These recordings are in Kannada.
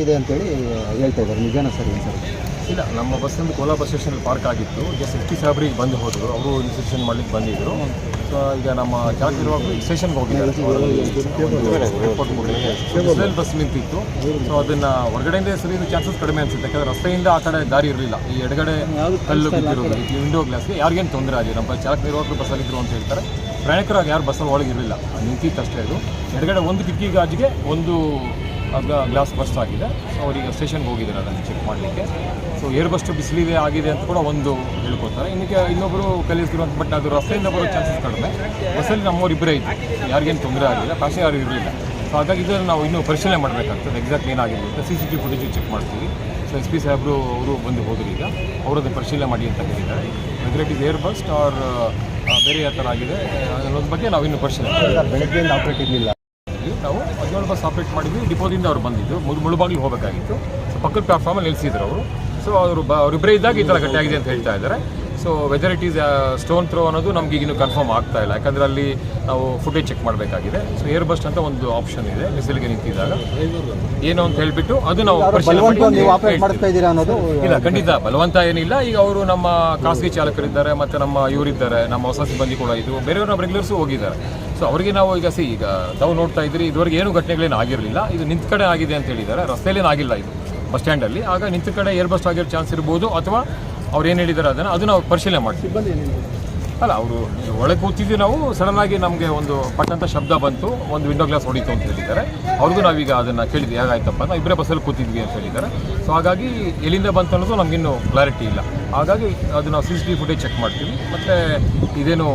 ಇದೆ ಅಂತೇಳಿ ಹೇಳ್ತಾ ಇದ್ದಾರೆ. ನಿಜಾನ ಸರ್ ಏನು ಸರ್ ಇಲ್ಲ ನಮ್ಮ ಬಸ್ಸಿಂದ ಕೋಲಾ ಬಸ್ ಸ್ಟೇಷನ್ ಪಾರ್ಕ್ ಆಗಿತ್ತು. ಜಸ್ಟ್ ಎಸ್ ಟಿ ಸಾಹೇಬ್ರಿಗೆ ಬಂದು ಹೋದರು. ಅವರು ಇನ್ಸ್ಟ್ರಕ್ಷನ್ ಮಾಡ್ಲಿಕ್ಕೆ ಬಂದಿದ್ದರು ಸೊ ಈಗ ನಮ್ಮ ಜಾತಿರುವಾಗ ಸ್ಟೇಷನ್ಗೆ ಹೋಗಿದ್ದಾರೆ. ಬಸ್ ನಿಂತಿತ್ತು. ಸೊ ಅದನ್ನು ಹೊರಗಡೆಯಿಂದ ಸುರಿಯೋದು ಚಾನ್ಸಸ್ ಕಡಿಮೆ ಅನಿಸುತ್ತೆ. ಯಾಕಂದರೆ ರಸ್ತೆಯಿಂದ ಆ ಕಡೆ ದಾರಿ ಇರಲಿಲ್ಲ. ಈ ಎಡಗಡೆ ಕಲ್ಲು ಬಿದ್ದಿರೋದು. ಈ ವಿಂಡೋ ಗ್ಲಾಸ್ಗೆ ಯಾರಿಗೇನು ತೊಂದರೆ ಆಗಿದೆ ನಮ್ಮ ಚಾಲಕ ನಿರ್ವಾಹಕರು ಬಸ್ಸಲ್ಲಿದ್ದರು ಅಂತ ಹೇಳ್ತಾರೆ. ಪ್ರಯಾಣಿಕರಾಗಿ ಯಾರು ಬಸ್ಸಲ್ಲಿ ಒಳಗಿರಲಿಲ್ಲ ನಿಂತಿತ್ತು ಅಷ್ಟೇ ಅದು. ಎಡಗಡೆ ಒಂದು ಕಿಟಕಿ ಗಾಜಿಗೆ ಒಂದು ಗ್ಲಾಸ್ ಬಸ್ಟ್ ಆಗಿದೆ. ಸೊ ಅವರೀಗ ಸ್ಟೇಷನ್ಗೆ ಹೋಗಿದ್ದಾರೆ ಅದನ್ನು ಚೆಕ್ ಮಾಡಲಿಕ್ಕೆ. ಸೊ ಏರ್ ಬಸ್ಟು ಬಿಸಿಲಿದೆ ಆಗಿದೆ ಅಂತ ಕೂಡ ಒಂದು ಹೇಳ್ಕೊತಾರೆ ಇನ್ನಕ್ಕೆ ಇನ್ನೊಬ್ಬರು ಕಲಿಸಿದ್ರು ಅಂತ ಬಟ್ ಅದು ರಸ್ತೆಯಿಂದ ಬರೋ ಚಾನ್ಸಸ್ ಕಡಿಮೆ. ಬಸ್ಸಲ್ಲಿ ನಮ್ಮವ್ರು ಇಬ್ಬರೇ ಇದ್ದು ಯಾರಿಗೇನು ತೊಂದರೆ ಆಗಿಲ್ಲ. ಕಾಶಿ ಯಾರು ಇರಲಿಲ್ಲ. ಸೊ ಹಾಗಾಗಿ ಇದನ್ನು ನಾವು ಇನ್ನೂ ಪರಿಶೀಲನೆ ಮಾಡಬೇಕಾಗ್ತದೆ. ಎಕ್ಸಾಕ್ಟ್ ಏನಾಗಿದೆ ಅಂತ. C C T footage check ಮಾಡ್ತೀವಿ. ಸೊ ಎಸ್ ಪಿ ಸಾಹೇಬರು ಅವರು ಬಂದು ಹೋದ್ರು ಈಗ. ಅವರದ್ದು ಪರಿಶೀಲನೆ ಮಾಡಿ ಅಂತ ಹೇಳಿದ್ದಾರೆ. Whether it air burst or ಬೇರೆ ಯಾವ ಥರ ಆಗಿದೆ ಅನ್ನೋದ್ರ ಬಗ್ಗೆ ನಾವು ಇನ್ನೂ ಪರಿಶೀಲನೆ ಬೆಳಗ್ಗೆಯಿಂದ ಆಪ್ರೇಟ್ ಇರಲಿಲ್ಲ ಇಲ್ಲಿ ನಾವು ಹದಿನೇಳು ಬಸ್ ಆಪ್ರೇಟ್ ಮಾಡಿದ್ವಿ. ಡಿಪೋದಿಂದ ಅವ್ರು ಬಂದಿದ್ದು ಮುಳು ಮುಳುಬಾಗಿಲು ಹೋಗಬೇಕಾಗಿತ್ತು. ಸೊ ಪಕ್ಕದ ಪ್ಲಾಟ್ಫಾರ್ಮಲ್ಲಿ ನಿಲ್ಲಿಸಿದ್ರು ಅವರು. ಸೊ ಅವರು ಬ ಅವರಿಬ್ಬರೇ ಇದ್ದಾಗ ಈ ಥರ ಗಟ್ಟಿಯಾಗಿದೆ ಅಂತ ಹೇಳ್ತಾ ಇದ್ದಾರೆ. So whether it is stone throw ಅನ್ನೋದು ನಮ್ಗೆ ಈಗಿನ್ನೂ ಕನ್ಫರ್ಮ್ ಆಗ್ತಾ ಇಲ್ಲ. ಯಾಕಂದ್ರೆ ಅಲ್ಲಿ ನಾವು ಫುಟೇಜ್ ಚೆಕ್ ಮಾಡಬೇಕಾಗಿದೆ. ಸೊ ಏರ್ ಬಸ್ಟ್ ಅಂತ ಒಂದು ಆಪ್ಷನ್ ಇದೆ ಬಿಸಿಲಿಗೆ ನಿಂತಿದ್ದಾಗ. ಏನು ಅಂತ ಹೇಳ್ಬಿಟ್ಟು ಅದು ನಾವು ಇಲ್ಲ ಖಂಡಿತ ಬಲವಂತ ಏನಿಲ್ಲ. ಈಗ ಅವರು ನಮ್ಮ ಖಾಸಗಿ ಚಾಲಕರಿದ್ದಾರೆ ಮತ್ತೆ ನಮ್ಮ ಇವರಿದ್ದಾರೆ ನಮ್ಮ ಹೊಸ ಸಿಬ್ಬಂದಿ ಕೂಡ ಇದು ಬೇರೆಯವರು ನಮ್ಮ ರೆಗ್ಯುಲರ್ಸು ಹೋಗಿದ್ದಾರೆ. ಸೊ ಅವರಿಗೆ ನಾವು ಈಗ ಸಿ ಈಗ ತಾವು ನೋಡ್ತಾ ಇದ್ರಿ ಇದುವರೆಗೆ ಏನು ಘಟನೆಗಳೇನು ಆಗಿರಲಿಲ್ಲ. ಇದು ನಿಂತ ಕಡೆ ಆಗಿದೆ ಅಂತ ಹೇಳಿದ್ದಾರೆ. ರಸ್ತೆಯಲ್ಲೇನು ಆಗಿಲ್ಲ ಇದು. ಬಸ್ ಸ್ಟ್ಯಾಂಡಲ್ಲಿ. ಆಗ ನಿಂತ ಕಡೆ ಏರ್ ಬಸ್ ಆಗಿರೋ ಚಾನ್ಸ್ ಇರ್ಬೋದು ಅಥವಾ ಅವ್ರು ಏನು ಹೇಳಿದ್ದಾರೆ ಅದನ್ನು, ಅದನ್ನ ನಾವು ಪರಿಶೀಲನೆ ಮಾಡ್ತೀವಿ. ಅಲ್ಲ, ಅವರು ಒಳಗೆ ಕೂತಿದ್ವಿ ನಾವು ಸಡನ್ ಆಗಿ ನಮಗೆ ಒಂದು ಪಟ್ಟಂತ ಶಬ್ದ ಬಂತು, ಒಂದು ವಿಂಡೋ ಗ್ಲಾಸ್ ಹೊಡಿತು ಅಂತ ಹೇಳಿದ್ದಾರೆ. ಅವ್ರಿಗೂ ನಾವೀಗ ಅದನ್ನು ಕೇಳಿದ್ವಿ, ಹೇಗಾಯ್ತಪ್ಪ? ನಾವು ಇಬ್ಬರೇ ಬಸ್ಸಲ್ಲಿ ಕೂತಿದ್ವಿ ಅಂತ ಹೇಳಿದ್ದಾರೆ. ಸೊ ಹಾಗಾಗಿ ಎಲ್ಲಿಂದ ಬಂತು ಅನ್ನೋದು ನಮಗಿನ್ನೂ ಕ್ಲಾರಿಟಿ ಇಲ್ಲ. ಹಾಗಾಗಿ ಅದು ನಾವು C C T footage check ಮಾಡ್ತೀವಿ. ಮತ್ತು ಇದೇನು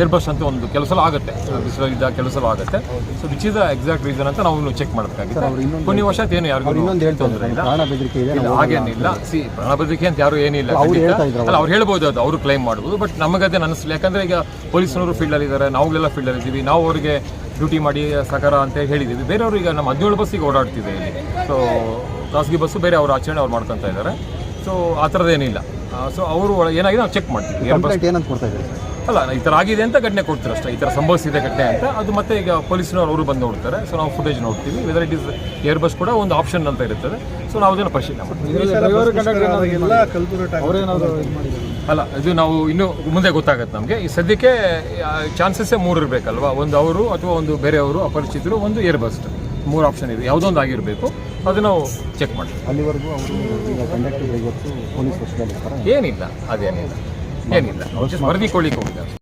ಏರ್ ಬಸ್ ಅಂತ ಒಂದು ಕೆಲಸ ಆಗುತ್ತೆ. ಬಿಸಿಲಾಗಿದ್ದ ಕೆಲಸ ಆಗುತ್ತೆ. So which is the exact reason ಅಂತ ನಾವು ಚೆಕ್ ಮಾಡಬೇಕಾಗಿದೆ ಕೊನೆ ವರ್ಷ ಏನು ಯಾರಿಗೂ ಇನ್ನೊಂದು ತೊಂದರೆ ಇಲ್ಲ. ಹಾಗೇನಿಲ್ಲ. ಸಿ ಪ್ರಾಣ ಬೆದರಿಕೆ ಅಂತ ಯಾರು ಏನಿಲ್ಲ. ಅಲ್ಲ ಅವ್ರು ಹೇಳ್ಬೋದು ಅದು ಅವರು ಕ್ಲೈಮ್ ಮಾಡ್ಬೋದು. ಬಟ್ ನಮಗದೇ ಅನಿಸ್ಲಿ ಯಾಕಂದ್ರೆ ಈಗ ಪೊಲೀಸ್ನವರು ಫೀಲ್ಡಲ್ಲಿ ಇದ್ದಾರೆ. ನಾವುಗಳೆಲ್ಲ ಫೀಲ್ಡಲ್ಲಿ ಇದ್ದೀವಿ. ನಾವು ಅವರಿಗೆ ಡ್ಯೂಟಿ ಮಾಡಿ ಸಕಾರ ಅಂತ ಹೇಳಿದ್ದೀವಿ. ಬೇರೆಯವರು ಈಗ ನಮ್ಮ ಹದಿನೇಳು ಬಸ್ಸಿಗೆ ಓಡಾಡ್ತಿದೆ ಇಲ್ಲಿ. ಸೊ ಖಾಸಗಿ ಬಸ್ಸು ಬೇರೆ ಅವ್ರ ಆಚರಣೆ ಅವ್ರು ಮಾಡ್ಕೊತಾ ಇದ್ದಾರೆ. ಸೊ ಆ ಥರದ್ದೇನಿಲ್ಲ ಸೊ ಅವರು ಏನಾಗಿದೆ ನಾವು ಚೆಕ್ ಮಾಡ್ತೀವಿ. ಏರ್ ಬಸ್ ಏನಂತ ಕೊಡ್ತಾ ಇದ್ದಾರೆ? ಅಲ್ಲ ಈ ಥರ ಆಗಿದೆ ಅಂತ ಘಟನೆ ಕೊಡ್ತೀರ ಅಷ್ಟೇ. ಈ ಥರ ಸಂಭವಿಸಿದೆ ಘಟನೆ ಅಂತ. ಅದು ಮತ್ತೆ ಈಗ ಪೊಲೀಸ್ನವರು ಅವರು ಬಂದು ನೋಡ್ತಾರೆ. ಸೊ ನಾವು ಫುಟೇಜ್ ನೋಡ್ತೀವಿ. Whether it is air burst ಕೂಡ ಒಂದು ಆಪ್ಷನ್ ಅಂತ ಇರ್ತದೆ ಸೊ ನಾವು ಅದನ್ನು ಪರಿಶೀಲನೆ ಮಾಡ್ತೀವಿ. ಅಲ್ಲ ಇದು ನಾವು ಇನ್ನು ಮುಂದೆ ಗೊತ್ತಾಗುತ್ತೆ ನಮಗೆ. ಈ ಸದ್ಯಕ್ಕೆ ಚಾನ್ಸಸ್ಸೇ ಮೂರು ಇರಬೇಕಲ್ವಾ? ಒಂದು ಅವರು ಅಥವಾ ಒಂದು ಬೇರೆಯವರು ಅಪರಿಚಿತರು ಒಂದು ಏರ್ ಬಸ್ ಮೂರು ಆಪ್ಷನ್ ಇದೆ. ಯಾವುದೊಂದು ಆಗಿರಬೇಕು. ಅದು ನಾವು ಚೆಕ್ ಮಾಡ್ತೀವಿ. ಅಲ್ಲಿವರೆಗೂ ಅವರು ಈಗ ಕಂಡಕ್ಟರ್ ಡ್ರೈವರ್ಸು ಪೊಲೀಸ್ ಏನಿಲ್ಲ ಅದೇನಿಲ್ಲ. ಏನಿಲ್ಲ. ವರದಿ ಕೊಳ್ಳಿಕ್ಕೆ ಹೋಗಿದ್ದಾರೆ.